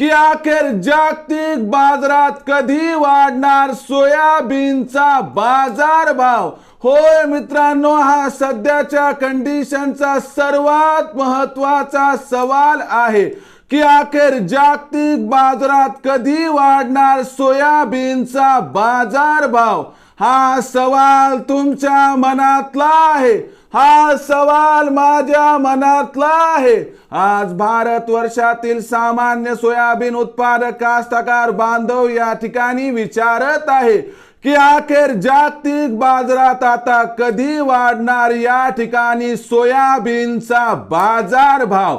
की अखेर जागतिक बाजारात कधी वाढणार सोयाबीनचा बाजार भाव? होय मित्रांनो हा सध्याच्या कंडिशनचा सर्वात महत्त्वाचा सवाल आहे की अखेर जागतिक बाजारात कधी वाढणार सोयाबीनचा बाजार भाव? हा सवाल तुमच्या मनातला आहे. हा सवाल माझ्या मनातला आहे. आज भारत वर्षातील सामान्य सोयाबीन उत्पादक कास्तकार बांधव या ठिकाणी विचारत आहे की अखेर जागतिक बाजारात आता कधी वाढणार या ठिकाणी सोयाबीनचा बाजार भाव?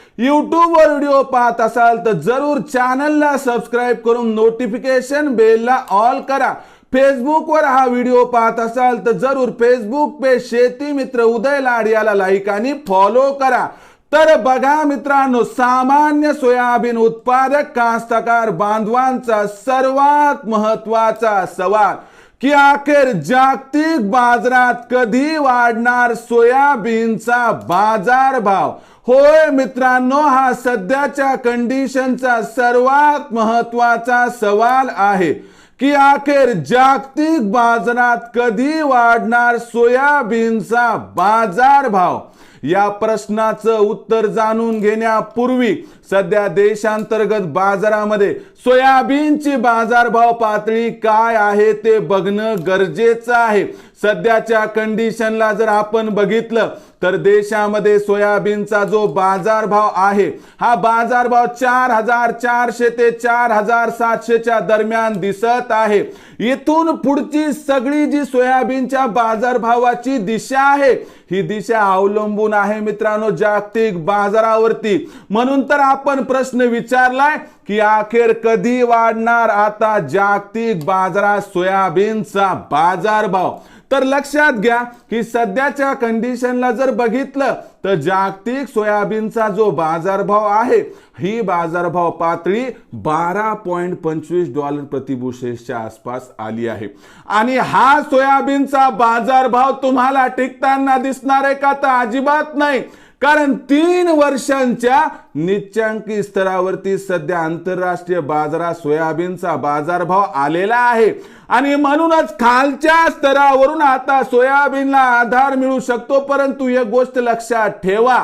यूट्यूबवर व्हिडिओ पाहत असाल तर जरूर चॅनलला सबस्क्राईब करून नोटिफिकेशन बेलला ऑल करा. फेसबुकवर हा व्हिडिओ पाहत असाल तर जरूर फेसबुक पे शेती मित्र उदय लाड याला लाईक आणि फॉलो करा. तर बघा मित्रांनो सामान्य सोयाबीन उत्पादक कास्तकार बांधवांचा सर्वात महत्त्वाचा सवाल. की अखेर जागतिक बाजारात कधी वाढणार सोयाबीनचा बाजार भाव? होय मित्रांनो हा सध्याच्या कंडिशनचा सर्वात महत्त्वाचा सवाल आहे. की अखेर जागतिक बाजारात कधी वाढणार सोयाबीनचा बाजार भाव? या प्रश्नाचं उत्तर जाणून घेण्यापूर्वी सध्या देशांतर्गत बाजारामध्ये सोयाबीनची बाजारभाव पातळी काय आहे ते बघणं गरजेचं आहे. सध्याच्या कंडिशनला जर आपण बघितलं तर देशामध्ये सोयाबीनचा जो बाजारभाव आहे हा बाजारभाव चार हजार चारशे ते चार हजार सातशेच्या दरम्यान दिसत आहे. इथून पुढची सगळी जी सोयाबीनच्या बाजारभावाची दिशा आहे ही दिशा अवलंबून आहे मित्रांनो जागतिक बाजारावरती. म्हणून तर आपण प्रश्न विचारलाय की अखेर कधी वाढणार आता जागतिक बाजारात सोयाबीनचा बाजारभाव? तर लक्षात घ्या की सध्याच्या कंडिशनला जर बघितलं तर जागतिक सोयाबीनचा जो बाजारभाव आहे ही बाजारभाव पातळी बारा पॉईंट पंचवीस डॉलर प्रतिभूषेसच्या आसपास आली आहे. आणि हा सोयाबीनचा बाजारभाव तुम्हाला टिकताना दिसणार आहे का? तर अजिबात नाही. कारण तीन वर्षांच्या निच्चांकी स्तरावरती सध्या आंतरराष्ट्रीय बाजारात सोयाबीनचा बाजारभाव आलेला आहे. आणि म्हणूनच खालच्या स्तरावरून आता सोयाबीनला आधार मिळू शकतो. परंतु एक गोष्ट लक्षात ठेवा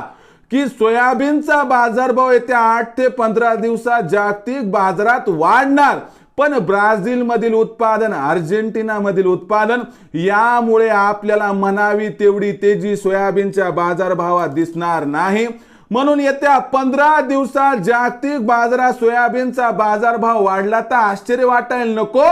की सोयाबीनचा बाजारभाव येत्या आठ ते पंधरा दिवसात जागतिक बाजारात वाढणार. पण ब्राझीलमधील उत्पादन अर्जेंटिनामधील उत्पादन यामुळे आपल्याला म्हणावी तेवढी तेजी सोयाबीनच्या बाजारभावात दिसणार नाही. म्हणून येत्या पंधरा दिवसात जागतिक बाजारात सोयाबीनचा बाजारभाव वाढला तर आश्चर्य वाटायला नको.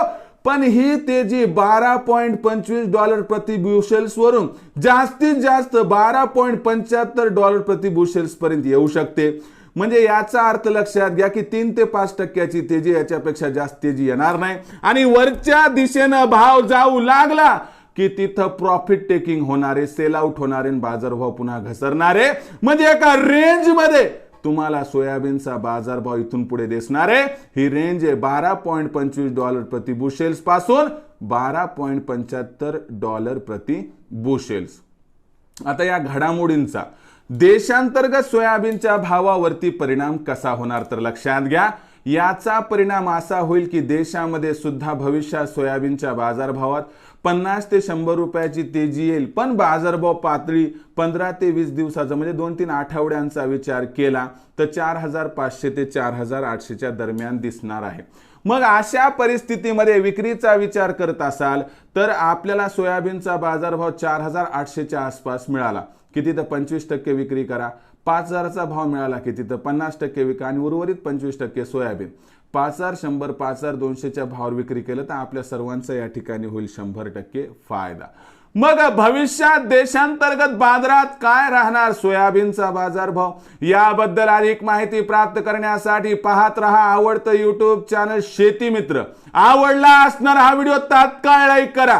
पण ही तेजी बारा पॉईंट पंचवीस डॉलर प्रति बुशेल्स वरून जास्तीत जास्त बारा पॉईंट पंच्याहत्तर डॉलर प्रति बुशेल्स पर्यंत येऊ शकते. म्हणजे याचा अर्थ लक्षात घ्या की तीन ते पाच टक्क्याची तेजी याच्यापेक्षा जास्त तेजी येणार नाही. आणि वरच्या दिशेनं भाव जाऊ लागला की तिथं प्रॉफिट टेकिंग होणारे सेल आउट होणारे बाजारभाव पुन्हा घसरणारे. म्हणजे एका रेंजमध्ये तुम्हाला सोयाबीनचा बाजारभाव इथून पुढे दिसणार. आहे ही रेंज आहे बारा पॉईंट पंचवीस डॉलर प्रति बुशेल्सपासून बारा पॉईंट पंच्याहत्तर डॉलर प्रति बुशेल्स आता या घडामोडींचा देशांतर्गत सोयाबीनच्या भावावरती परिणाम कसा होणार तर लक्षात घ्या. याचा परिणाम असा होईल की देशामध्ये सुद्धा भविष्यात सोयाबीनच्या बाजारभावात पन्नास ते शंभर रुपयाची तेजी येईल. पण बाजारभाव पातळी पंधरा ते वीस दिवसाचा म्हणजे दोन तीन आठवड्यांचा विचार केला तर चार हजार पाचशे ते चार हजार आठशेच्या दरम्यान दिसणार आहे. मग अशा परिस्थितीमध्ये विक्रीचा विचार करत असाल तर आपल्याला सोयाबीनचा बाजारभाव चार हजार आठशेच्या आसपास मिळाला. किती तर पंचवीस टक्के विक्री करा. पाच हजाराचा भाव मिळाला की तिथं पन्नास टक्के विका आणि उर्वरित पंचवीस टक्के सोयाबीन. पाच हजार शंभर पाच हजार दोनशेच्या भावावर विक्री केलं तर आपल्या सर्वांचा या ठिकाणी होईल शंभर टक्के फायदा. मग भविष्यात देशांतर्गत बाजारात काय राहणार? सोयाबीनचा बाजारभाव? याबद्दल अधिक माहिती प्राप्त करण्यासाठी पाहत रहा आवडतं युट्यूब चॅनल शेती मित्र. आवडला असणार हा व्हिडिओ तात्काळ लाईक करा.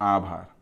आभार.